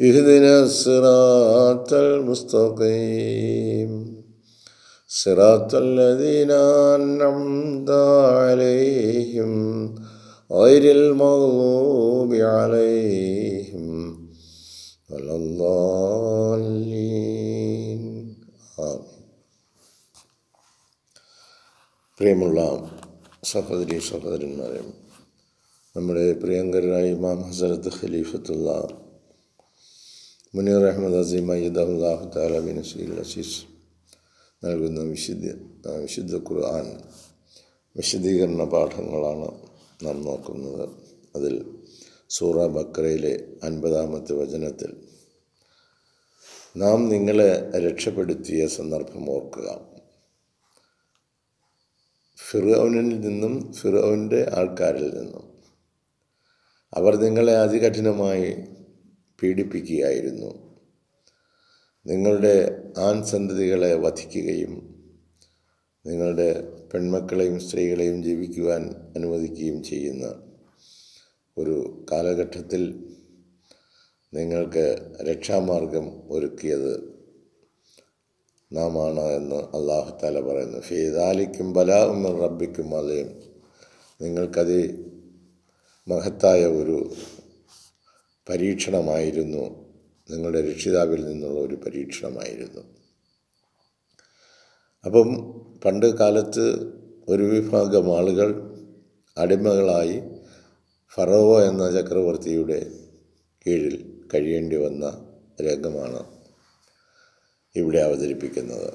ഇഹ്ദിന സിറാത്തൽ മുസ്തഖീം. സിറാത്തൽ അലൈഹിം ഗൈരിൽ മഗ്ദൂബി അലൈഹിം വലല്ലാലീൻ പ്രിയമുള്ള സഹോദരി സഹോദരന്മാരെ നമ്മുടെ പ്രിയങ്കരായ ഇമാം ഹസരത്ത് ഖലീഫത്തുള്ള മുനീർ അഹമ്മദ് അസീം അയ്യദ് താല ബിൻ സീൽ അസീസ് നൽകുന്ന വിശുദ്ധ വിശുദ്ധ ഖുർആൻ വിശദീകരണ പാഠങ്ങളാണ് നാം നോക്കുന്നത്. അതിൽ സൂറ ബക്രയിലെ അൻപതാമത്തെ വചനത്തിൽ നാം നിങ്ങളെ രക്ഷപ്പെടുത്തിയ സന്ദർഭം ഓർക്കുക. ഫിറോനിൽ നിന്നും ഫിറോവിന്റെ ആൾക്കാരിൽ നിന്നും അവർ നിങ്ങളെ അതികഠിനമായി പീഡിപ്പിക്കുകയായിരുന്നു. നിങ്ങളുടെ ആൺ സന്തതികളെ വധിക്കുകയും നിങ്ങളുടെ പെൺമക്കളെയും സ്ത്രീകളെയും ജീവിക്കുവാൻ അനുവദിക്കുകയും ചെയ്യുന്ന ഒരു കാലഘട്ടത്തിൽ നിങ്ങൾക്ക് രക്ഷാമാർഗം ഒരുക്കിയത് നാം ആണ് എന്ന് അള്ളാഹു താല പറയുന്നു. ഫീദാലിക്കും ബലാവും റബ്ബിക്കും അലയും നിങ്ങൾക്കത് മഹത്തായ ഒരു പരീക്ഷണമായിരുന്നു. നിങ്ങളുടെ രക്ഷിതാവിൽ നിന്നുള്ള ഒരു പരീക്ഷണമായിരുന്നു. അപ്പം പണ്ട് കാലത്ത് ഒരു വിഭാഗം ആളുകൾ അടിമകളായി ഫറോവ എന്ന ചക്രവർത്തിയുടെ കീഴിൽ കഴിയേണ്ടി വന്ന രംഗമാണ് ഇവിടെ അവതരിപ്പിക്കുന്നത്.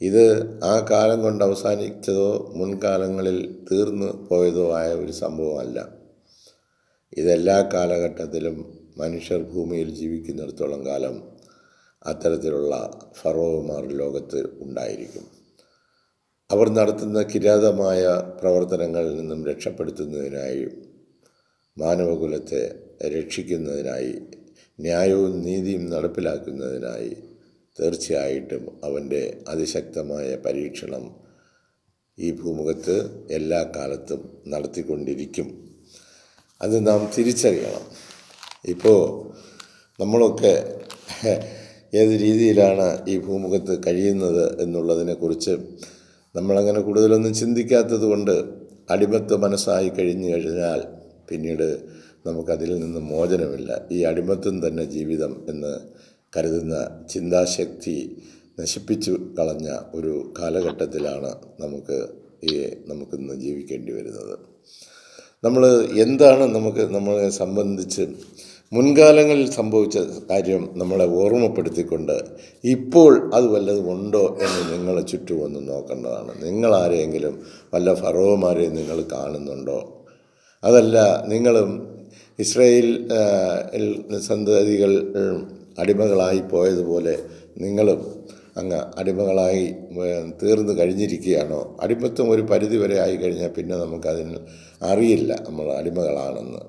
ഇത് ആ കാലം കൊണ്ട് അവസാനിച്ചതോ മുൻകാലങ്ങളിൽ തീർന്നു പോയതോ ആയ ഒരു സംഭവമല്ല. ഇതെല്ലാ കാലഘട്ടത്തിലും മനുഷ്യർ ഭൂമിയിൽ ജീവിക്കുന്നിടത്തോളം കാലം അത്തരത്തിലുള്ള ഫറോവമാർ ലോകത്ത് ഉണ്ടായിരിക്കും. അവർ നടത്തുന്ന കിരാതമായ പ്രവർത്തനങ്ങളിൽ നിന്നും രക്ഷപ്പെടുത്തുന്നതിനായി മാനവകുലത്തെ രക്ഷിക്കുന്നതിനായി ന്യായവും നീതിയും നടപ്പിലാക്കുന്നതിനായി തീർച്ചയായിട്ടും അവന്റെ അതിശക്തമായ പരീക്ഷണം ഈ ഭൂമുഖത്ത് എല്ലാ കാലത്തും നടത്തിക്കൊണ്ടിരിക്കും. അത് നാം തിരിച്ചറിയണം. ഇപ്പോൾ നമ്മളൊക്കെ ഏത് രീതിയിലാണ് ഈ ഭൂമുഖത്ത് കഴിയുന്നത് എന്നുള്ളതിനെക്കുറിച്ച് നമ്മളങ്ങനെ കൂടുതലൊന്നും ചിന്തിക്കാത്തത് കൊണ്ട് അടിമത്വ മനസ്സായി കഴിഞ്ഞു കഴിഞ്ഞാൽ പിന്നീട് നമുക്കതിൽ നിന്ന് മോചനമില്ല. ഈ അടിമത്വം തന്നെ ജീവിതം എന്ന് കരുതുന്ന ചിന്താശക്തി നശിപ്പിച്ചു കളഞ്ഞ ഒരു കാലഘട്ടത്തിലാണ് നമുക്ക് ഈ നമുക്കിന്ന് ജീവിക്കേണ്ടി വരുന്നത്. നമ്മൾ എന്താണ് നമുക്ക് നമ്മളെ സംബന്ധിച്ച് മുൻകാലങ്ങളിൽ സംഭവിച്ച കാര്യം നമ്മളെ ഓർമ്മപ്പെടുത്തിക്കൊണ്ട് ഇപ്പോൾ അത് വല്ലതും ഉണ്ടോ എന്ന് നിങ്ങൾ ചുറ്റും ഒന്ന് നോക്കേണ്ടതാണ്. നിങ്ങളാരെങ്കിലും വല്ല ഫറോമാരെയും നിങ്ങൾ കാണുന്നുണ്ടോ? അതല്ല നിങ്ങളും ഇസ്രയേൽ സന്തതികൾ അടിമകളായി പോയതുപോലെ നിങ്ങളും അങ്ങ് അടിമകളായി തീർന്നു കഴിഞ്ഞിരിക്കുകയാണോ? അടിമത്വം ഒരു പരിധി വരെ ആയി കഴിഞ്ഞാൽ പിന്നെ നമുക്കതിന് അറിയില്ല നമ്മൾ അടിമകളാണെന്ന്.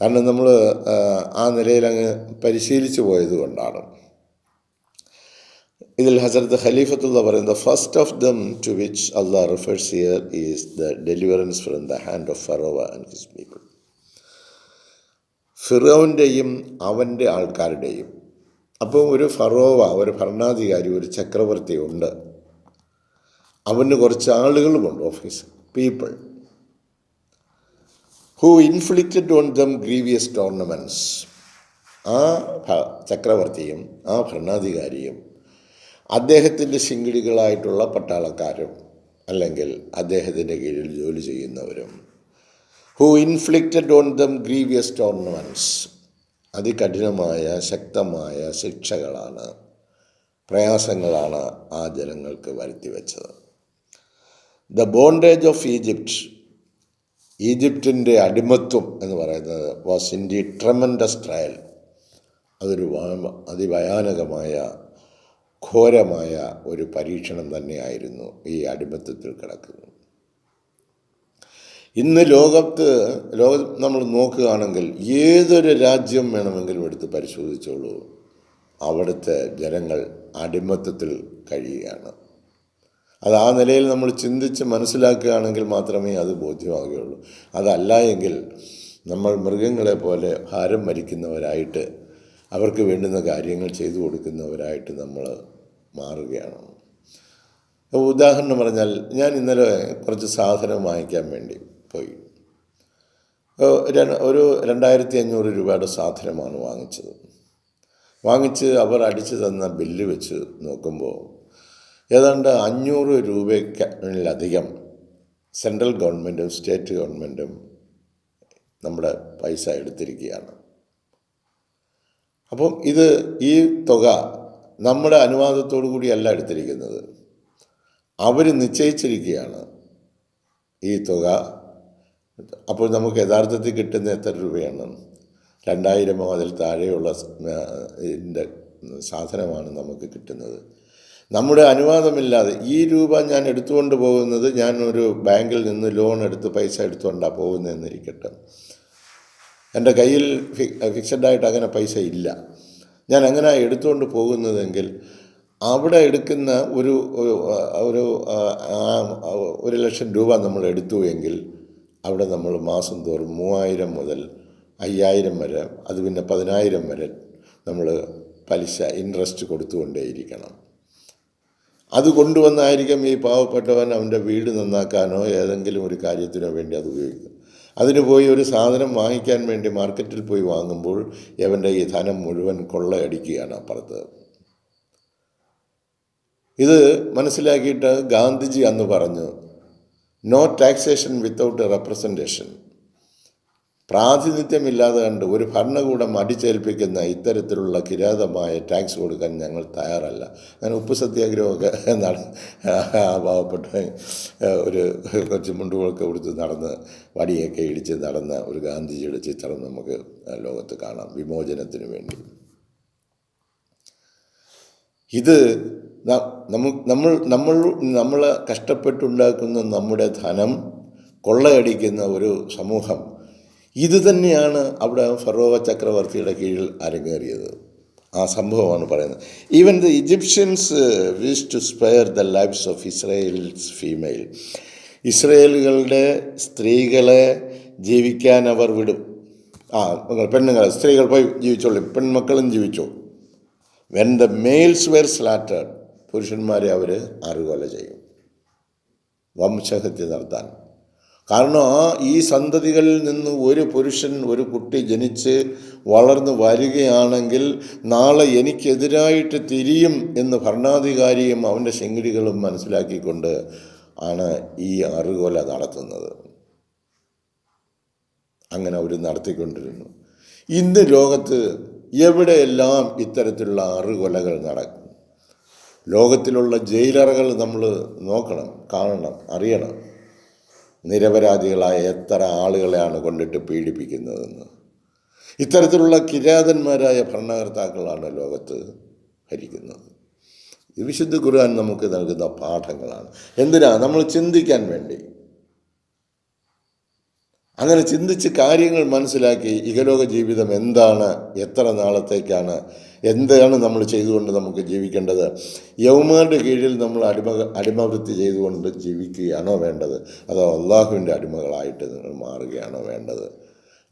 കാരണം നമ്മൾ ആ നിലയിൽ അങ്ങ് പരിശീലിച്ചു പോയത് കൊണ്ടാണ്. ഇതിൽ ഹസരത്ത് ഖലീഫത്തുള്ള പറയുന്നത് first of them to which Allah refers here is the deliverance from the hand of Pharaoh and his people ഫിറോവിന്റെയും അവന്റെ ആൾക്കാരുടെയും അപ്പോൾ ഒരു ഫറോവ ഒരു ഭരണാധികാരി ഒരു ചക്രവർത്തി ഉണ്ട്. അവന് കുറച്ച് ആളുകളുമുണ്ട് of his people who inflicted on them grievous torments ആ ചക്രവർത്തിയും ആ ഭരണാധികാരിയും അദ്ദേഹത്തിന്റെ ശിങ്കിടികളായിട്ടുള്ള പട്ടാളക്കാരും അല്ലെങ്കിൽ അദ്ദേഹത്തിന്റെ കീഴിൽ ജോലി ചെയ്യുന്നവരും who inflicted on them grievous torments അതികഠിനമായ ശക്തമായ ശിക്ഷകളാണ് പ്രയാസങ്ങളാണ് ആ ജനങ്ങൾക്ക് വരുത്തി വെച്ചത് ദ ബോണ്ടേജ് ഓഫ് ഈജിപ്റ്റ് ഈജിപ്തിന്റെ അടിമത്വം എന്ന് പറയുന്നത് was in the tremendous trial അതൊരു അതിഭയാനകമായ ഘോരമായ ഒരു പരീക്ഷണം തന്നെയായിരുന്നു ഈ അടിമത്തത്തിൽ കിടക്കുന്നത്. ഇന്ന് ലോകത്ത് ലോക നമ്മൾ നോക്കുകയാണെങ്കിൽ ഏതൊരു രാജ്യം വേണമെങ്കിലും എടുത്ത് പരിശോധിച്ചോളൂ. അവിടുത്തെ ജനങ്ങൾ അടിമത്തത്തിൽ കഴിയുകയാണ്. അത് ആ നിലയിൽ നമ്മൾ ചിന്തിച്ച് മനസ്സിലാക്കുകയാണെങ്കിൽ മാത്രമേ അത് ബോധ്യമാകുകയുള്ളൂ. അതല്ല എങ്കിൽ നമ്മൾ മൃഗങ്ങളെ പോലെ ഭാരം മരിക്കുന്നവരായിട്ട് അവർക്ക് വേണ്ടുന്ന കാര്യങ്ങൾ ചെയ്തു കൊടുക്കുന്നവരായിട്ട് നമ്മൾ മാറുകയാണ്. ഉദാഹരണം പറഞ്ഞാൽ ഞാൻ ഇന്നലെ കുറച്ച് സാധനം വാങ്ങിക്കാൻ വേണ്ടി പോയി. ഒരു രണ്ടായിരത്തി അഞ്ഞൂറ് രൂപയുടെ സാധനമാണ് വാങ്ങിച്ചത്. വാങ്ങിച്ച് അവർ അടിച്ചു തന്ന ബില്ല് വെച്ച് നോക്കുമ്പോൾ ഏതാണ്ട് അഞ്ഞൂറ് രൂപയ്ക്കധികം സെൻട്രൽ ഗവൺമെന്റും സ്റ്റേറ്റ് ഗവൺമെന്റും നമ്മുടെ പൈസ എടുത്തിരിക്കുകയാണ്. അപ്പം ഇത് ഈ തുക നമ്മുടെ അനുവാദത്തോടു കൂടിയല്ല എടുത്തിരിക്കുന്നത്. അവർ നിശ്ചയിച്ചിരിക്കുകയാണ് ഈ തുക. അപ്പോൾ നമുക്ക് യഥാർത്ഥത്തിൽ കിട്ടുന്ന എത്ര രൂപയാണ്? രണ്ടായിരമോ അതിൽ താഴെയുള്ള ഇതിന്റെ സാധനമാണ് നമുക്ക് കിട്ടുന്നത്. നമ്മുടെ അനുവാദമില്ലാതെ ഈ രൂപ ഞാൻ എടുത്തുകൊണ്ട് പോകുന്നത് ഞാൻ ഒരു ബാങ്കിൽ നിന്ന് ലോൺ എടുത്ത് പൈസ എടുത്തുകൊണ്ടാണ് പോകുന്നതെന്നിരിക്കട്ടെ എന്റെ കയ്യിൽ ഫിക്സഡ് ഫിക്സഡായിട്ട് അങ്ങനെ പൈസ ഇല്ല. ഞാൻ അങ്ങനെ എടുത്തുകൊണ്ട് പോകുന്നതെങ്കിൽ അവിടെ എടുക്കുന്ന ഒരു ഒരു ഒരു ലക്ഷം രൂപ നമ്മൾ എടുത്തു എങ്കിൽ അവിടെ നമ്മൾ മാസം തോറും മൂവായിരം മുതൽ അയ്യായിരം വരെ അത് പിന്നെ പതിനായിരം വരെ നമ്മൾ പലിശ ഇൻട്രസ്റ്റ് കൊടുത്തുകൊണ്ടേയിരിക്കണം. അത് കൊണ്ടുവന്നായിരിക്കും ഈ പാവപ്പെട്ടവൻ അവന്റെ വീട് നന്നാക്കാനോ ഏതെങ്കിലും ഒരു കാര്യത്തിനോ വേണ്ടി അത് ഉപയോഗിക്കും അതിന് പോയി ഒരു സാധനം വാങ്ങിക്കാൻ വേണ്ടി മാർക്കറ്റിൽ പോയി വാങ്ങുമ്പോൾ അവന്റെ ഈ ധനം മുഴുവൻ കൊള്ളയടിക്കുകയാണ് അപ്പുറത്ത്. ഇത് മനസ്സിലാക്കിയിട്ട് ഗാന്ധിജി അന്ന് പറഞ്ഞു നോ ടാക്സേഷൻ വിത്തൗട്ട് റെപ്രസെന്റേഷൻ പ്രാതിനിധ്യമില്ലാതെ കണ്ട് ഒരു ഭരണകൂടം അടിച്ചേൽപ്പിക്കുന്ന ഇത്തരത്തിലുള്ള കിരാതമായ ടാക്സ് കൊടുക്കാൻ ഞങ്ങൾ തയ്യാറല്ല. അങ്ങനെ ഉപ്പ് സത്യാഗ്രഹമൊക്കെ നട പാവപ്പെട്ട ഒരു കുറച്ച് മുണ്ടുകളൊക്കെ കൊടുത്ത് നടന്ന് വടിയൊക്കെ ഇടിച്ച് നടന്ന ഒരു ഗാന്ധിജിയുടെ ചിത്രം നമുക്ക് ലോകത്ത് കാണാം. വിമോചനത്തിന് വേണ്ടി. ഇത് നമ്മൾ നമ്മൾ നമ്മൾ കഷ്ടപ്പെട്ടുണ്ടാക്കുന്ന നമ്മുടെ ധനം കൊള്ളയടിക്കുന്ന ഒരു സമൂഹം ഇത് തന്നെയാണ് അവിടെ ഫറോവ ചക്രവർത്തിയുടെ കീഴിൽ അരങ്ങേറിയത്. ആ സംഭവമാണ് പറയുന്നത്. Even the Egyptians wish to spare the lifes of Israels female ഇസ്രയേലുകളുടെ സ്ത്രീകളെ ജീവിക്കാൻ അവർ വിടും. ആ പെണ്ണുങ്ങളെ സ്ത്രീകൾ പോയി ജീവിച്ചോളൂ പെൺമക്കളും ജീവിച്ചു. When the males were slaughtered പുരുഷന്മാരെ അവർ അറുകൊല ചെയ്യും. വംശഹത്യ നടത്താൻ. കാരണം ഈ സന്തതികളിൽ നിന്ന് ഒരു പുരുഷൻ ഒരു കുട്ടി ജനിച്ച് വളർന്നു വരികയാണെങ്കിൽ നാളെ എനിക്കെതിരായിട്ട് തിരിയും എന്ന് ഭരണാധികാരിയും അവന്റെ ശെങ്കിടികളും മനസ്സിലാക്കിക്കൊണ്ട് ആണ് ഈ അറുകൊല നടത്തുന്നത്. അങ്ങനെ അവർ നടത്തിക്കൊണ്ടിരുന്നു. ഇന്ന് ലോകത്ത് എവിടെയെല്ലാം ഇത്തരത്തിലുള്ള അറുകൊലകൾ നടക്കും? ലോകത്തിലുള്ള ജയിലറകൾ നമ്മൾ നോക്കണം കാണണം അറിയണം. നിരപരാധികളായ എത്ര ആളുകളെയാണ് കൊണ്ടിട്ട് പീഡിപ്പിക്കുന്നതെന്ന്. ഇത്തരത്തിലുള്ള കിരാതന്മാരായ ഭരണകർത്താക്കളാണ് ലോകത്ത് ഭരിക്കുന്നത്. വിശുദ്ധ ഖുർആൻ നമുക്ക് നൽകുന്ന പാഠങ്ങളാണ്. എന്തിനാ? നമ്മൾ ചിന്തിക്കാൻ വേണ്ടി. അങ്ങനെ ചിന്തിച്ച് കാര്യങ്ങൾ മനസ്സിലാക്കി ഇഹലോക ജീവിതം എന്താണ്? എത്ര നാളത്തേക്കാണ്? എന്താണ് നമ്മൾ ചെയ്തുകൊണ്ട് നമുക്ക് ജീവിക്കേണ്ടത്? യൗമാരുടെ കീഴിൽ നമ്മൾ അടിമ അടിമവൃത്തി ചെയ്തുകൊണ്ട് ജീവിക്കുകയാണോ വേണ്ടത്? അതോ അള്ളാഹുവിന്റെ അടിമകളായിട്ട് നിങ്ങൾ മാറുകയാണോ വേണ്ടത്?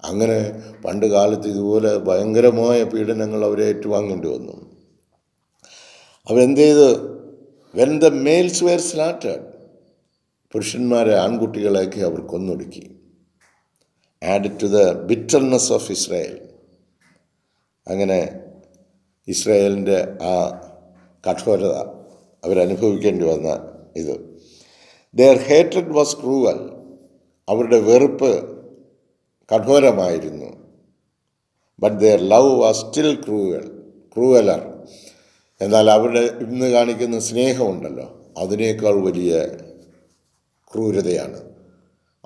അങ്ങനെ പണ്ട് കാലത്ത് ഇതുപോലെ ഭയങ്കരമായ പീഡനങ്ങൾ അവരെ ഏറ്റുവാങ്ങേണ്ടി വന്നു. അവരെന്ത് ചെയ്ത്? When the males were slaughtered പുരുഷന്മാരെ ആൺകുട്ടികളെയൊക്കെ അവർ കൊന്നൊടുക്കി. Add to the bitterness of Israel അങ്ങനെ ഇസ്രായേലിന്റെ ആ കഠോരത അവരനുഭവിക്കേണ്ടി വന്ന ഇത്. ദർ ഹേറ്റഡ് വാസ് ക്രൂവൽ അവരുടെ വെറുപ്പ് കഠോരമായിരുന്നു. But their love was still cruel crueller എന്നാൽ അവരുടെ ഇന്ന് കാണിക്കുന്ന സ്നേഹമുണ്ടല്ലോ. അതിനേക്കാൾ വലിയ ക്രൂരതയാണ്.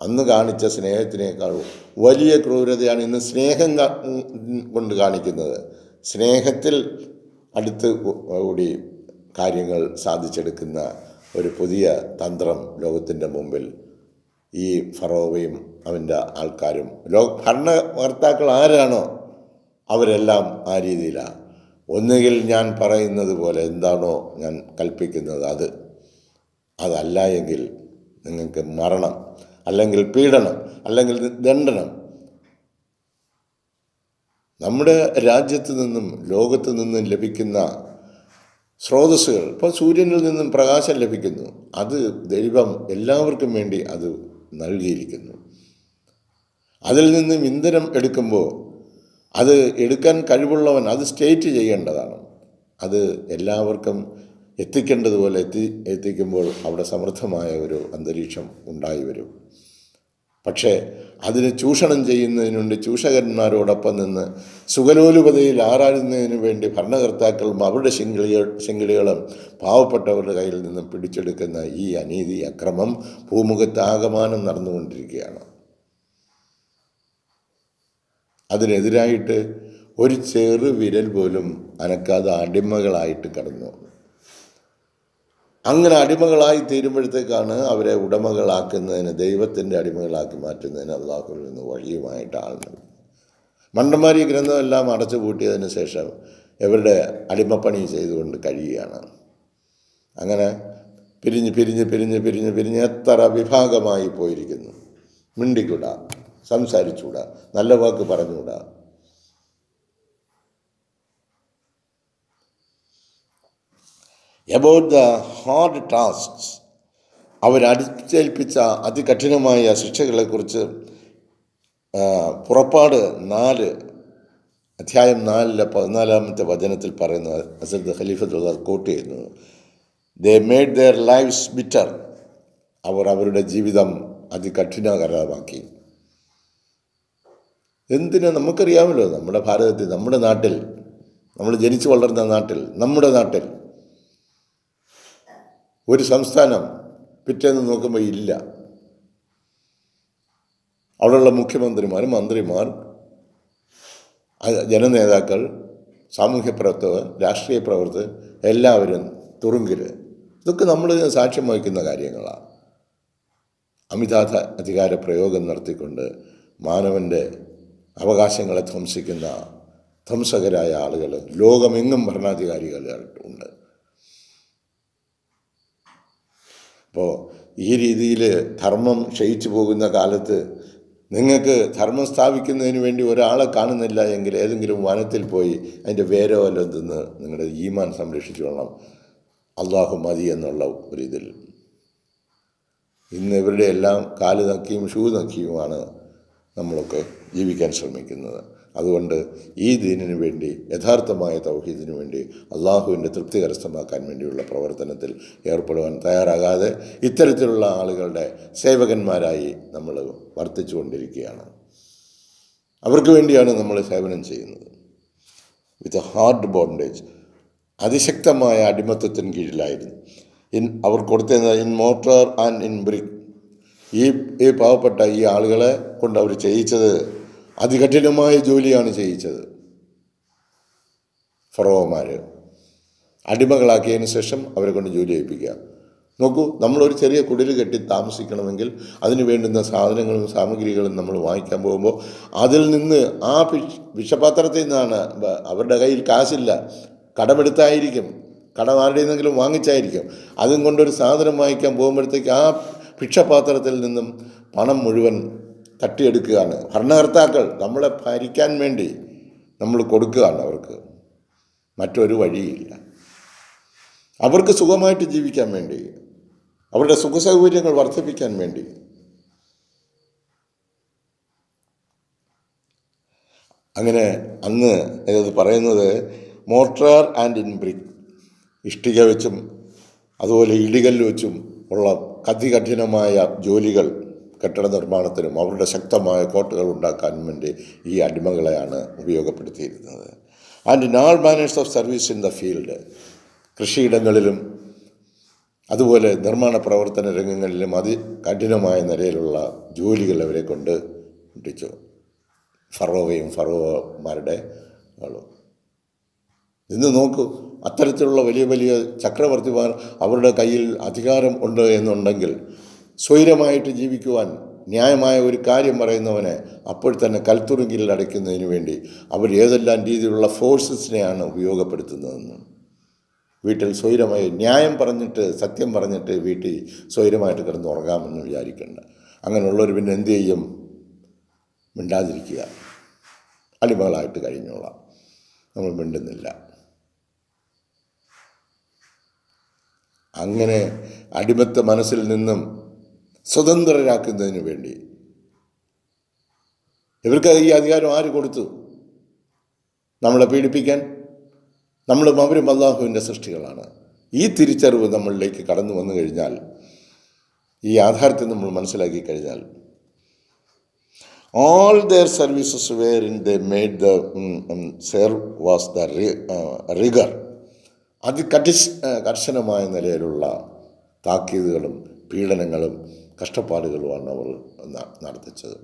അന്ന് കാണിച്ച സ്നേഹത്തിനേക്കാൾ വലിയ ക്രൂരതയാണ് ഇന്ന് സ്നേഹം കൊണ്ട് കാണിക്കുന്നത്. സ്നേഹത്തിൽ അടുത്ത് കൂടി കാര്യങ്ങൾ സാധിച്ചെടുക്കുന്ന ഒരു പുതിയ തന്ത്രം ലോകത്തിന്റെ മുമ്പിൽ ഈ ഫറോവയും അവന്റെ ആൾക്കാരും. ലോ ഭരണകർത്താക്കൾ ആരാണോ അവരെല്ലാം ആ രീതിയിലാണ്. ഒന്നുകിൽ ഞാൻ പറയുന്നത് പോലെ എന്താണോ ഞാൻ കൽപ്പിക്കുന്നത് അത്. അതല്ല എങ്കിൽ നിങ്ങൾക്ക് മരണം അല്ലെങ്കിൽ പീഡനം അല്ലെങ്കിൽ ദണ്ഡനം. നമ്മുടെ രാജ്യത്ത് നിന്നും ലോകത്ത് നിന്നും ലഭിക്കുന്ന സ്രോതസ്സുകൾ. ഇപ്പോൾ സൂര്യനിൽ നിന്നും പ്രകാശം ലഭിക്കുന്നു. അത് ദൈവം എല്ലാവർക്കും വേണ്ടി അത് നൽകിയിരിക്കുന്നു. അതിൽ നിന്നും ഇന്ധനം എടുക്കുമ്പോൾ അത് എടുക്കാൻ കഴിവുള്ളവൻ അത് സ്റ്റേറ്റ് ചെയ്യേണ്ടതാണ്. അത് എല്ലാവർക്കും എത്തിക്കേണ്ടതുപോലെ എത്തി എത്തിക്കുമ്പോൾ അവിടെ സമൃദ്ധമായ ഒരു അന്തരീക്ഷം ഉണ്ടായി വരും. പക്ഷേ അതിന് ചൂഷണം ചെയ്യുന്നതിനുണ്ട് ചൂഷകന്മാരോടൊപ്പം നിന്ന് സുഖലോലുപതയിൽ ആറാടുന്നതിനു വേണ്ടി ഭരണകർത്താക്കളും അവരുടെ ശിങ്കിളികൾ ശിങ്കിളികളും പാവപ്പെട്ടവരുടെ കയ്യിൽ നിന്നും പിടിച്ചെടുക്കുന്ന ഈ അനീതി അക്രമം ഭൂമുഖത്ത് ആകമാനം നടന്നുകൊണ്ടിരിക്കുകയാണ്. അതിനെതിരായിട്ട് ഒരു ചെറു വിരൽ പോലും അനക്കാതെ അടിമകളായിട്ട് കടന്നു. അങ്ങനെ അടിമകളായി തീരുമ്പോഴത്തേക്കാണ് അവരെ ഉടമകളാക്കുന്നതിന് ദൈവത്തിന്റെ അടിമകളാക്കി മാറ്റുന്നതിന് അള്ളാഹുവിൽ നിന്ന് വഴിയുമായിട്ടാണ് മണ്ടന്മാരി ഗ്രന്ഥമെല്ലാം അടച്ചു പൂട്ടിയതിന് ശേഷം ഇവരുടെ അടിമപ്പണി ചെയ്തുകൊണ്ട് കഴിയുകയാണ്. അങ്ങനെ പിരിഞ്ഞ് പിരിഞ്ഞ് പിരിഞ്ഞ് പിരിഞ്ഞ് പിരിഞ്ഞ് എത്ര വിഭാഗമായി പോയിരിക്കുന്നു. മിണ്ടിക്കൂടാ സംസാരിച്ചുകൂടാ നല്ല വാക്ക് പറഞ്ഞുകൂടാ. എബൌട്ട് ദ ഹാർഡ് ടാസ്ക്സ് അവരടിച്ചേൽപ്പിച്ച അതികഠിനമായ ശിക്ഷകളെക്കുറിച്ച് പുറപ്പാട് നാല് അധ്യായം നാലിലെ പതിനാലാമത്തെ വചനത്തിൽ പറയുന്ന. അസദ് ഖലീഫത്തുള്ള കോട്ട് ചെയ്യുന്നു. They made their lifes bitter അവർ അവരുടെ ജീവിതം അതികഠിനകരമാക്കി. എന്തിനാ നമുക്കറിയാമല്ലോ നമ്മുടെ ഭാരതത്തിൽ നമ്മുടെ നാട്ടിൽ നമ്മൾ ജനിച്ചു വളർന്ന നാട്ടിൽ നമ്മുടെ നാട്ടിൽ ഒരു സംസ്ഥാനം പിറ്റേന്ന് നോക്കുമ്പോൾ ഇല്ല. അവിടെയുള്ള മുഖ്യമന്ത്രിമാർ മന്ത്രിമാർ ജനനേതാക്കൾ സാമൂഹ്യ പ്രവർത്തകർ രാഷ്ട്രീയ പ്രവർത്തകർ എല്ലാവരും തുറുങ്കിൽ ഇതൊക്കെ നമ്മൾ സാക്ഷ്യം വഹിക്കുന്ന കാര്യങ്ങളാണ്. അമിതാധ അധികാര പ്രയോഗം നടത്തിക്കൊണ്ട് മാനവന്റെ അവകാശങ്ങളെ ധ്വംസിക്കുന്ന ധ്വംസകരായ ആളുകൾ ലോകമെങ്ങും ഭരണാധികാരികളായിട്ടുണ്ട് അപ്പോൾ ഈ രീതിയിൽ ധർമ്മം ക്ഷയിച്ചു പോകുന്ന കാലത്ത് നിങ്ങൾക്ക് ധർമ്മം സ്ഥാപിക്കുന്നതിന് വേണ്ടി ഒരാളെ കാണുന്നില്ല എങ്കിൽ ഏതെങ്കിലും വനത്തിൽ പോയി അതിന്റെ വേരോ അല്ലോ തിന്ന് നിങ്ങളുടെ ഈമാൻ സംരക്ഷിച്ചു വേണം അള്ളാഹു മതി എന്നുള്ള ഒരു ഇതിൽ. ഇന്ന് ഇവരുടെ എല്ലാം കാൽ നക്കിയും ഷൂ നക്കിയുമാണ് നമ്മളൊക്കെ ജീവിക്കാൻ ശ്രമിക്കുന്നത്. അതുകൊണ്ട് ഈ ദീനിനു വേണ്ടി യഥാർത്ഥമായ തൗഹീദിനു വേണ്ടി അള്ളാഹുവിന്റെ തൃപ്തി കരസ്ഥമാക്കാൻ വേണ്ടിയുള്ള പ്രവർത്തനത്തിൽ ഏർപ്പെടുവാൻ തയ്യാറാകാതെ ഇത്തരത്തിലുള്ള ആളുകളുടെ സേവകന്മാരായി നമ്മൾ വർത്തിച്ചു കൊണ്ടിരിക്കുകയാണ് അവർക്ക് വേണ്ടിയാണ് നമ്മൾ സേവനം ചെയ്യുന്നത്. വിത്ത് ഹാർഡ് ബോണ്ടേജ് അതിശക്തമായ അടിമത്വത്തിന് കീഴിലായിരുന്നു. ഇൻ അവർ കൊടുത്തിരുന്ന in mortar and in brick ഈ ഈ പാവപ്പെട്ട ഈ ആളുകളെ കൊണ്ട് അവർ ചെയ്യിച്ചത് അതികഠിനമായ ജോലിയാണ് ചെയ്യിച്ചത്. ഫറോവമാർ അടിമകളാക്കിയതിന് ശേഷം അവരെ കൊണ്ട് ജോലി ചെയ്യിപ്പിക്കുക നോക്കൂ നമ്മളൊരു ചെറിയ കുടിൽ കെട്ടി താമസിക്കണമെങ്കിൽ അതിന് വേണ്ടുന്ന സാധനങ്ങളും സാമഗ്രികളും നമ്മൾ വാങ്ങിക്കാൻ പോകുമ്പോൾ അതിൽ നിന്ന് ആ വിഷപാത്രത്തിൽ നിന്നാണ് അവരുടെ കയ്യിൽ കാശില്ല. കടമെടുത്തായിരിക്കും. കടം ആരുടെ നിന്നെങ്കിലും വാങ്ങിച്ചായിരിക്കും. അതും കൊണ്ടൊരു സാധനം വാങ്ങിക്കാൻ പോകുമ്പോഴത്തേക്ക് ആ ഭിക്ഷപാത്രത്തിൽ നിന്നും പണം മുഴുവൻ തട്ടിയെടുക്കുകയാണ്. ഭരണകർത്താക്കൾ നമ്മളെ ഭരിക്കാൻ വേണ്ടി നമ്മൾ കൊടുക്കുകയാണ് അവർക്ക്. മറ്റൊരു വഴിയില്ല. അവർക്ക് സുഖമായിട്ട് ജീവിക്കാൻ വേണ്ടി അവരുടെ സുഖസൗകര്യങ്ങൾ വർദ്ധിപ്പിക്കാൻ വേണ്ടി. അങ്ങനെ അന്ന് ഇത് പറയുന്നത്? മോർട്ടാർ ആൻഡ് ഇൻ ബ്രിക് ഇഷ്ടിക വെച്ചും അതുപോലെ ഇടികല്ല് വെച്ചും ഉള്ള അതികഠിനമായ ജോലികൾ കെട്ടിട നിർമ്മാണത്തിനും അവരുടെ ശക്തമായ കോട്ടകൾ ഉണ്ടാക്കാനും വേണ്ടി ഈ അടിമകളെയാണ് ഉപയോഗപ്പെടുത്തിയിരുന്നത്. And in all manners of service in the field കൃഷിയിടങ്ങളിലും അതുപോലെ നിർമ്മാണ പ്രവർത്തന രംഗങ്ങളിലും അതി കഠിനമായ നിലയിലുള്ള ജോലികൾ അവരെ കൊണ്ട് പിടിച്ചു. ഫറോവയും ഫറോവമാരുടെ ആളും. ഇന്ന് നോക്കൂ അത്തരത്തിലുള്ള വലിയ വലിയ ചക്രവർത്തിമാർ അവരുടെ കയ്യിൽ അധികാരം ഉണ്ട് എന്നുണ്ടെങ്കിൽ സ്വൈരമായിട്ട് ജീവിക്കുവാൻ ന്യായമായ ഒരു കാര്യം പറയുന്നവനെ അപ്പോൾ തന്നെ കൽത്തുറുങ്കിൽ അടയ്ക്കുന്നതിന് വേണ്ടി അവർ ഏതെല്ലാം രീതിയിലുള്ള ഫോഴ്സസിനെയാണ് ഉപയോഗപ്പെടുത്തുന്നതെന്ന്. വീട്ടിൽ സ്വൈരമായി ന്യായം പറഞ്ഞിട്ട് സത്യം പറഞ്ഞിട്ട് വീട്ടിൽ സ്വൈരമായിട്ട് കിടന്ന് ഉറങ്ങാമെന്ന് വിചാരിക്കേണ്ട. അങ്ങനെയുള്ളവർ പിന്നെ എന്ത് ചെയ്യും? മിണ്ടാതിരിക്കുക. അടിമകളായിട്ട് കഴിഞ്ഞോളാം. നമ്മൾ മിണ്ടുന്നില്ല. അങ്ങനെ അടിമത്ത മനസ്സിൽ നിന്നും സ്വതന്ത്രരാക്കുന്നതിന് വേണ്ടി. ഇവർക്ക് ഈ അധികാരം ആര് കൊടുത്തു? നമ്മളെ പീഡിപ്പിക്കാൻ? നമ്മൾ അവരും അള്ളാഹുവിന്റെ സൃഷ്ടികളാണ്. ഈ തിരിച്ചറിവ് നമ്മളിലേക്ക് കടന്നു വന്നു കഴിഞ്ഞാൽ ഈ ആധാരത്തെ നമ്മൾ മനസ്സിലാക്കി കഴിഞ്ഞാൽ all their services were in the the the serve serve was the അതികഠിശ കർശനമായ നിലയിലുള്ള താക്കീതുകളും പീഡനങ്ങളും കഷ്ടപ്പാടുകളുമാണ് അവർ നടത്തിച്ചത്.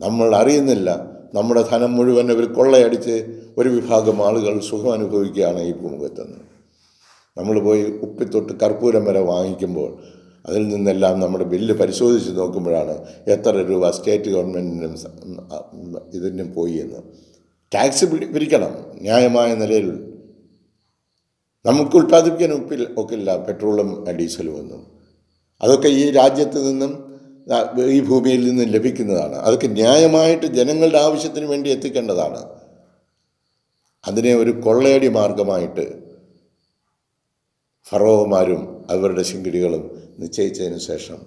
നമ്മൾ അറിയുന്നില്ല. നമ്മുടെ ധനം മുഴുവൻ അവർ കൊള്ളയടിച്ച് ഒരു വിഭാഗം ആളുകൾ സുഖം അനുഭവിക്കുകയാണ് ഈ ഭൂമുഖത്തുനിന്ന്. നമ്മൾ പോയി ഉപ്പിത്തൊട്ട് കർപ്പൂരം വരെ വാങ്ങിക്കുമ്പോൾ അതിൽ നിന്നെല്ലാം നമ്മുടെ ബില്ല് പരിശോധിച്ച് നോക്കുമ്പോഴാണ് എത്ര രൂപ സ്റ്റേറ്റ് ഗവൺമെന്റിനും ഇതിനും പോയി എന്ന്. ടാക്സ് പിരിക്കണം. ന്യായമായ നിലയിൽ നമുക്ക് ഉൽപ്പാദിപ്പിക്കാൻ ഉപ്പിൽ ഒക്കില്ല. പെട്രോളും ഡീസലും ഒന്നും. അതൊക്കെ ഈ രാജ്യത്ത് നിന്നും ഈ ഭൂമിയിൽ നിന്നും ലഭിക്കുന്നതാണ്. അതൊക്കെ ന്യായമായിട്ട് ജനങ്ങളുടെ ആവശ്യത്തിന് വേണ്ടി എത്തിക്കേണ്ടതാണ്. അതിനെ ഒരു കൊള്ളയടി മാർഗമായിട്ട് ഫറോഹമാരും അവരുടെ ശിങ്കിടികളും നിശ്ചയിച്ചതിന് ശേഷം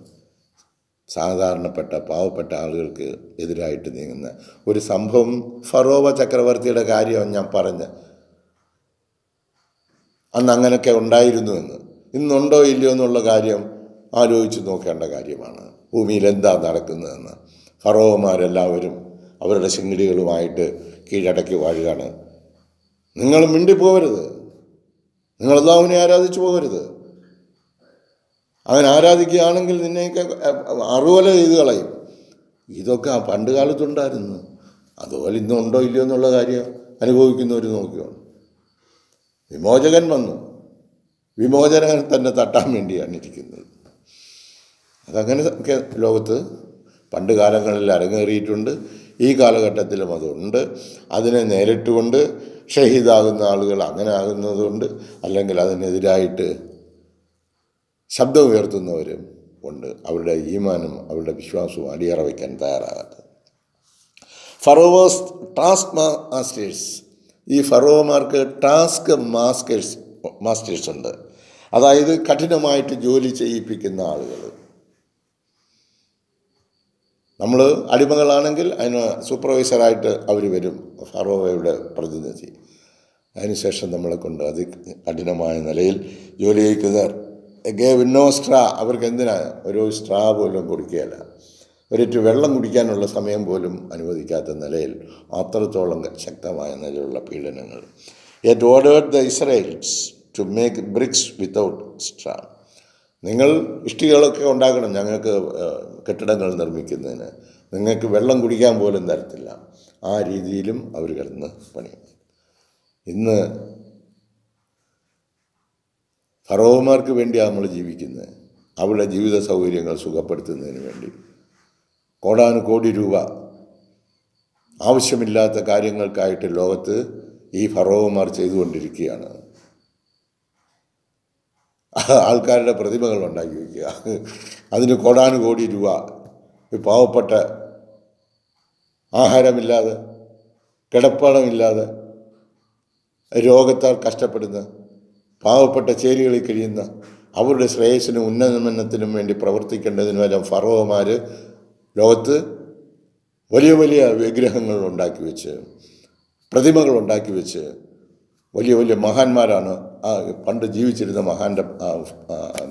സാധാരണപ്പെട്ട പാവപ്പെട്ട ആളുകൾക്ക് എതിരായിട്ട് നീങ്ങുന്ന ഒരു സംഭവം ഫറോവ ചക്രവർത്തിയുടെ കാര്യം ഞാൻ പറഞ്ഞ്. അന്ന് അങ്ങനെയൊക്കെ ഉണ്ടായിരുന്നുവെന്ന് ഇന്നുണ്ടോ ഇല്ലയോ എന്നുള്ള കാര്യം ആലോചിച്ച് നോക്കേണ്ട കാര്യമാണ്. ഭൂമിയിൽ എന്താ നടക്കുന്നതെന്ന്. ഫറോവമാരെല്ലാവരും അവരുടെ ശിങ്കിടികളുമായിട്ട് കീഴടക്കി വാഴുകയാണ്. നിങ്ങൾ മിണ്ടിപ്പോകരുത്. നിങ്ങൾ അള്ളാഹുവിനെ ആരാധിച്ചു പോകരുത്. അവൻ ആരാധിക്കുകയാണെങ്കിൽ നിന്നെയൊക്കെ അറുവല ചെയ്ത് കളയും. ഇതൊക്കെ ആ പണ്ട് കാലത്തുണ്ടായിരുന്നു. അതുപോലെ ഇന്നുണ്ടോ ഇല്ലയോ എന്നുള്ള കാര്യം അനുഭവിക്കുന്നവർ നോക്കിയോ വിമോചകൻ വന്നു. വിമോചനം തന്നെ തട്ടാൻ വേണ്ടിയാണ് ഇരിക്കുന്നത്. അതങ്ങനെ ഒക്കെ ലോകത്ത് പണ്ട് കാലങ്ങളിൽ അരങ്ങേറിയിട്ടുണ്ട്. ഈ കാലഘട്ടത്തിലും അതുണ്ട്. അതിനെ നേരിട്ടുകൊണ്ട് ഷഹീദാകുന്ന ആളുകൾ അങ്ങനെ ആകുന്നതുകൊണ്ട് അല്ലെങ്കിൽ അതിനെതിരായിട്ട് ശബ്ദം ഉയർത്തുന്നവരും ഉണ്ട്. അവരുടെ ഈമാനും അവരുടെ വിശ്വാസവും അടിയറ വയ്ക്കാൻ തയ്യാറാകാത്തത്. Pharaoh's taskmasters. ഈ ഫറോവമാർക്ക് ടാസ്ക് മാസ്റ്റേഴ്സ് മാസ്റ്റേഴ്സ് ഉണ്ട്. അതായത് കഠിനമായിട്ട് ജോലി ചെയ്യിപ്പിക്കുന്ന ആളുകൾ. നമ്മൾ അടിമകളാണെങ്കിൽ അതിന് സൂപ്പർവൈസറായിട്ട് അവർ വരും. ഫറോവയുടെ പ്രതിനിധി. അതിനുശേഷം നമ്മളെ കൊണ്ട് അതി കഠിനമായ നിലയിൽ ജോലി ചെയ്യിക്കുന്നവർ ഗേവ് നോ സ്ട്രാ. അവർക്ക് എന്തിനാ? ഒരു സ്ട്രാ പോലും കൊടുക്കുകയില്ല. ഒരിറ്റ് വെള്ളം കുടിക്കാനുള്ള സമയം പോലും അനുവദിക്കാത്ത നിലയിൽ അത്രത്തോളം ശക്തമായ നിലയിലുള്ള പീഡനങ്ങൾ. Yet ordered the Israels to make bricks without straw നിങ്ങൾ ഇഷ്ടികളൊക്കെ ഉണ്ടാക്കണം ഞങ്ങൾക്ക് കെട്ടിടങ്ങൾ നിർമ്മിക്കുന്നതിന്. നിങ്ങൾക്ക് വെള്ളം കുടിക്കാൻ പോലും തരത്തില്ല. ആ രീതിയിലും അവർ കിടന്ന് പണി ഇന്ന് ഫറോവമാർക്ക് വേണ്ടിയാണ് നമ്മൾ ജീവിക്കുന്നത്. അവരുടെ ജീവിത സൗകര്യങ്ങൾ സുഖപ്പെടുത്തുന്നതിന് വേണ്ടി. കോടാനു കോടി രൂപ ആവശ്യമില്ലാത്ത കാര്യങ്ങൾക്കായിട്ട് ലോകത്ത് ഈ ഫറോവമാർ ചെയ്തുകൊണ്ടിരിക്കുകയാണ്. ആൾക്കാരുടെ പ്രതിമകൾ ഉണ്ടാക്കി വയ്ക്കുക അതിന് കോടാനുകോടി രൂപ. പാവപ്പെട്ട ആഹാരമില്ലാതെ കിടപ്പാടമില്ലാതെ രോഗത്താൽ കഷ്ടപ്പെടുന്ന പാവപ്പെട്ട ചേരികളിൽ കഴിയുന്ന അവരുടെ ശ്രേയസ്സിനും ഉന്നമനത്തിനും വേണ്ടി പ്രവർത്തിക്കേണ്ടതിനുമെല്ലാം ഫറോമാർ ലോകത്ത് വലിയ വലിയ വിഗ്രഹങ്ങൾ ഉണ്ടാക്കി വെച്ച് പ്രതിമകൾ ഉണ്ടാക്കി വെച്ച് വലിയ വലിയ മഹാന്മാരാണ്. ആ പണ്ട് ജീവിച്ചിരുന്ന മഹാന്റെ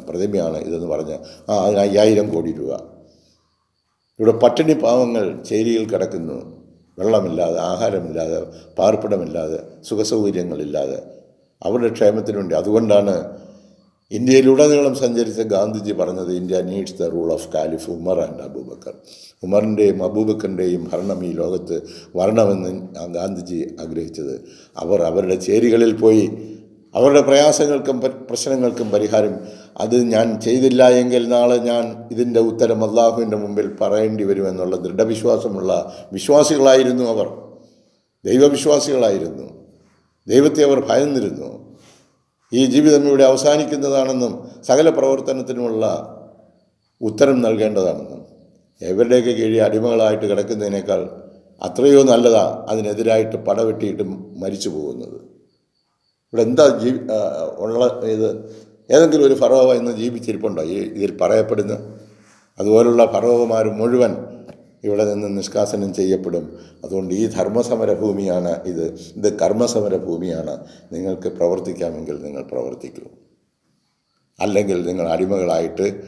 പ്രതിമയാണ് ഇതെന്ന് പറഞ്ഞ് ആ അതിന് അയ്യായിരം കോടി രൂപ. ഇവിടെ പട്ടിണി പാവങ്ങൾ ചേരിയിൽ കിടക്കുന്നു. വെള്ളമില്ലാതെ ആഹാരമില്ലാതെ പാർപ്പിടമില്ലാതെ സുഖസൗകര്യങ്ങളില്ലാതെ. അവരുടെ ക്ഷേമത്തിനു വേണ്ടി അതുകൊണ്ടാണ് ഇന്ത്യയിലുടനീളം സഞ്ചരിച്ച ഗാന്ധിജി പറഞ്ഞത് India needs the rule of caliph Umar and Abu Bakr ഉമറിന്റെയും അബൂബക്കറിന്റെയും ഭരണം ഈ ലോകത്ത് വരണമെന്ന് ഗാന്ധിജി ആഗ്രഹിച്ചത്. അവർ അവരുടെ ചേരികളിൽ പോയി അവരുടെ പ്രയാസങ്ങൾക്കും പ്രശ്നങ്ങൾക്കും പരിഹാരം. അത് ഞാൻ ചെയ്തില്ല എങ്കിൽ നാളെ ഞാൻ ഇതിന്റെ ഉത്തരം അള്ളാഹുവിന്റെ മുമ്പിൽ പറയേണ്ടി വരുമെന്നുള്ള ദൃഢവിശ്വാസമുള്ള വിശ്വാസികളായിരുന്നു അവർ. ദൈവവിശ്വാസികളായിരുന്നു. ദൈവത്തെ അവർ ഭയന്നിരുന്നു. ഈ ജീവിതം ഇവിടെ അവസാനിക്കുന്നതാണെന്നും സകല പ്രവർത്തനത്തിനുമുള്ള ഉത്തരം നൽകേണ്ടതാണെന്നും എവരുടെയൊക്കെ കീഴിൽ അടിമകളായിട്ട് കിടക്കുന്നതിനേക്കാൾ അത്രയോ നല്ലതാ അതിനെതിരായിട്ട് പടവെട്ടിയിട്ട് മരിച്ചു പോകുന്നത്. ഇവിടെ എന്താ ജീ ഉള്ള ഇത്? ഏതെങ്കിലും ഒരു ഫറോവ ഇന്ന് ജീവിച്ചിരിപ്പുണ്ടോ? ഈ ഇതിൽ പറയപ്പെടുന്ന അതുപോലുള്ള ഫറോവമാർ മുഴുവൻ ഇവിടെ നിന്ന് നിഷ്കാസനം ചെയ്യപ്പെടും. അതുകൊണ്ട് ഈ ധർമ്മസമര ഭൂമിയാണ് ഇത്. ഇത് കർമ്മസമര ഭൂമിയാണ് നിങ്ങൾക്ക് പ്രവർത്തിക്കാമെങ്കിൽ നിങ്ങൾ പ്രവർത്തിക്കൂ. അല്ലെങ്കിൽ നിങ്ങൾ അടിമകളായിട്ട്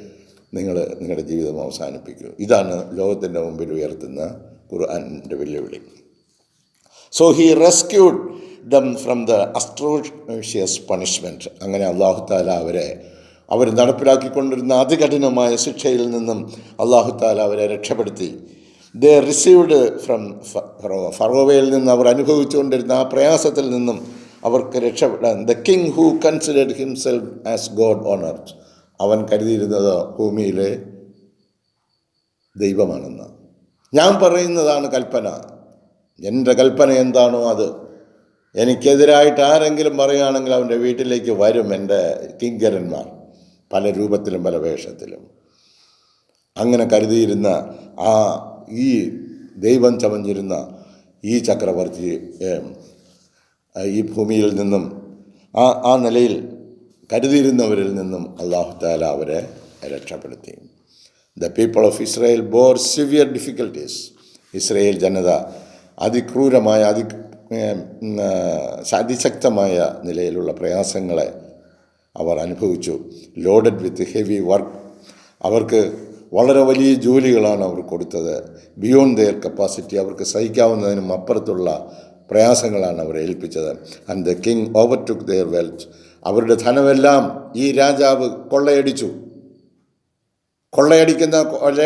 നിങ്ങൾ നിങ്ങളുടെ ജീവിതം അവസാനിപ്പിക്കൂ. ഇതാണ് ലോകത്തിന്റെ മുമ്പിൽ ഉയർത്തുന്ന ഖുർആാനിന്റെ വെല്ലുവിളി. So he rescued them from the atrocious punishment അങ്ങനെ അള്ളാഹു താല അവരെ അവർ നടപ്പിലാക്കിക്കൊണ്ടിരുന്ന അതികഠിനമായ ശിക്ഷയിൽ നിന്നും അള്ളാഹു താല അവരെ രക്ഷപ്പെടുത്തി. ദ റിസീവ്ഡ് ഫ്രം ഫറോവ ഫറോവയിൽ നിന്ന് അവർ അനുഭവിച്ചുകൊണ്ടിരുന്ന ആ പ്രയാസത്തിൽ നിന്നും അവർക്ക് രക്ഷപ്പെടാൻ. The king who considered himself as god on earth അവൻ കരുതിയിരുന്നത് ഭൂമിയിലെ ദൈവമാണെന്ന്. ഞാൻ പറയുന്നതാണ് കൽപ്പന. എന്റെ കൽപ്പന എന്താണോ അത്. എനിക്കെതിരായിട്ട് ആരെങ്കിലും പറയുകയാണെങ്കിൽ അവന്റെ വീട്ടിലേക്ക് വരും എന്റെ കിങ്കരന്മാർ പല രൂപത്തിലും പല വേഷത്തിലും. അങ്ങനെ കരുതിയിരുന്ന ആ ഈ ദൈവം ചമഞ്ഞിരുന്ന ഈ ചക്രവർത്തി ഈ ഭൂമിയിൽ നിന്നും ആ ആ നിലയിൽ കരുതിയിരുന്നവരിൽ നിന്നും അള്ളാഹു താല അവരെ രക്ഷപ്പെടുത്തി. The people of Israel bore severe difficulties Israel ജനത അതിക്രൂരമായ അതി അതിശക്തമായ നിലയിലുള്ള പ്രയാസങ്ങളെ അവർ അനുഭവിച്ചു. ലോഡഡ് വിത്ത് ഹെവി വർക്ക് അവർക്ക് വളരെ വലിയ ജോലികളാണ് അവർ കൊടുത്തത്. ബിയോണ്ട് ദെയർ കപ്പാസിറ്റി അവർക്ക് സഹിക്കാവുന്നതിനും അപ്പുറത്തുള്ള പ്രയാസങ്ങളാണ് അവർ ഏൽപ്പിച്ചത്. And the king overtook their wealth അവരുടെ ധനമെല്ലാം ഈ രാജാവ് കൊള്ളയടിച്ചു. കൊള്ളയടിക്കുന്ന കൊള്ള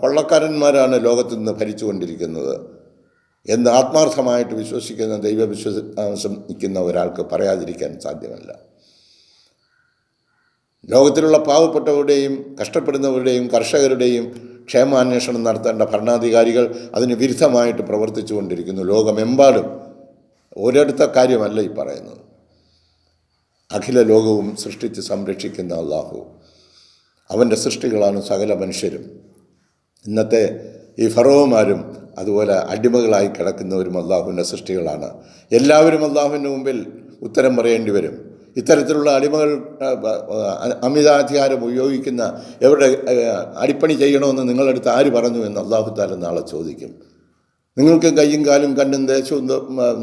കൊള്ളക്കാരന്മാരാണ് ലോകത്ത് നിന്ന് ഭരിച്ചുകൊണ്ടിരിക്കുന്നത്. എന്ന് ആത്മാർത്ഥമായിട്ട് വിശ്വസിക്കുന്ന ദൈവവിശ്വസിക്കുന്ന ഒരാൾക്ക് പറയാതിരിക്കാൻ സാധ്യമല്ല. ലോകത്തിലുള്ള പാവപ്പെട്ടവരുടെയും കഷ്ടപ്പെടുന്നവരുടെയും കർഷകരുടെയും ക്ഷേമാന്വേഷണം നടത്തേണ്ട ഭരണാധികാരികൾ അതിന് വിരുദ്ധമായിട്ട് പ്രവർത്തിച്ചു കൊണ്ടിരിക്കുന്നു ലോകമെമ്പാടും ഒരിടത്ത കാര്യമല്ല ഈ പറയുന്നത്. അഖില ലോകവും സൃഷ്ടിച്ച് സംരക്ഷിക്കുന്ന അള്ളാഹു അവന്റെ സൃഷ്ടികളാണ് സകല മനുഷ്യരും. ഇന്നത്തെ ഈ ഫറോമാരും അതുപോലെ അടിമകളായി കിടക്കുന്നവരും അള്ളാഹുവിന്റെ സൃഷ്ടികളാണ്. എല്ലാവരും അള്ളാഹുവിന്റെ മുമ്പിൽ ഉത്തരം പറയേണ്ടി വരും. ഇത്തരത്തിലുള്ള അടിമകൾ അമിതാധികാരം ഉപയോഗിക്കുന്ന എവിടെ അടിപ്പണി ചെയ്യണമെന്ന് നിങ്ങളടുത്ത് ആര് പറഞ്ഞു എന്ന് അള്ളാഹു താല നാളെ ചോദിക്കും. നിങ്ങൾക്ക് കയ്യും കാലും കണ്ണും ദേശവും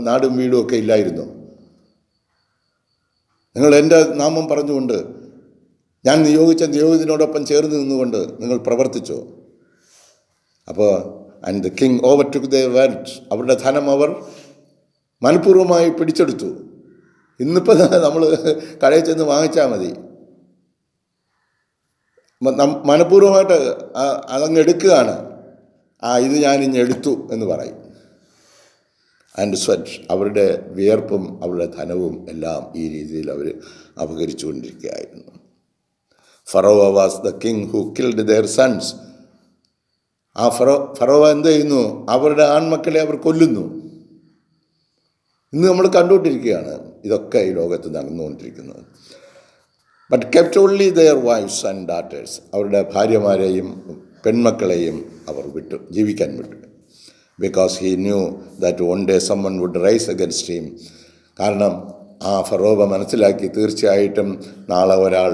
നാടും വീടും ഒക്കെ ഇല്ലായിരുന്നു. നിങ്ങൾ എന്റെ നാമം പറഞ്ഞുകൊണ്ട് ഞാൻ നിയോഗിച്ച നിയോഗിതനോടൊപ്പം ചേർന്ന് നിന്നുകൊണ്ട് നിങ്ങൾ പ്രവർത്തിച്ചു. അപ്പോൾ and the king overtook the wealth അവരുടെ ധനം അവർ മനഃപൂർവമായി പിടിച്ചെടുത്തു. ഇന്നിപ്പോൾ നമ്മൾ കടയിൽ ചെന്ന് വാങ്ങിച്ചാൽ മതി. മനഃപൂർവമായിട്ട് അതങ്ങ് എടുക്കുകയാണ്. ആ ഇത് ഞാൻ ഇനി എടുത്തു എന്ന് പറയും. ആൻഡ് സ്വറ്റ് അവരുടെ വിയർപ്പും അവരുടെ ധനവും എല്ലാം ഈ രീതിയിൽ അവർ അപകരിച്ചുകൊണ്ടിരിക്കുകയായിരുന്നു Pharaoh was the king who killed their sons ആ ഫറോ ഫറോവ എന്ത് ചെയ്യുന്നു? അവരുടെ ആൺമക്കളെ അവർ കൊല്ലുന്നു. ഇന്ന് നമ്മൾ കണ്ടുകൊണ്ടിരിക്കുകയാണ് ഇതൊക്കെ ഈ ലോകത്ത് നടന്നുകൊണ്ടിരിക്കുന്നത്. But kept only their wifes and daughters അവരുടെ ഭാര്യമാരെയും പെൺമക്കളെയും അവർ വിട്ടു ജീവിക്കാൻ വിട്ടു. Because he knew that one day someone would rise against him കാരണം ആ ഫറോബ മനസ്സിലാക്കി തീർച്ചയായിട്ടും നാളെ ഒരാൾ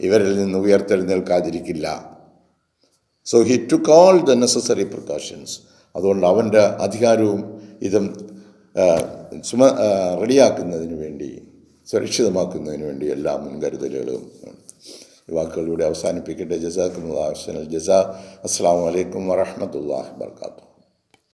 ഇവരിൽ നിന്ന് ഉയർത്തെഴുന്നേൽക്കാതിരിക്കില്ല. So he to call the necessary precautions അതുകൊണ്ട് അവന്റെ അധികാരവും ഇതും ആ, റെഡിയാക്കുന്നതിന് വേണ്ടി സുരക്ഷിതമാക്കുന്നതിന് വേണ്ടി എല്ലാ മുൻകരുതലുകളും വാക്കുകളിലൂടെ അവസാനിപ്പിക്കട്ടെ. ജസാഖുൽ ജസാ. അസ്സാം വലൈക്കും വറഹമത്തല്ലാഹി വർക്കാത്തു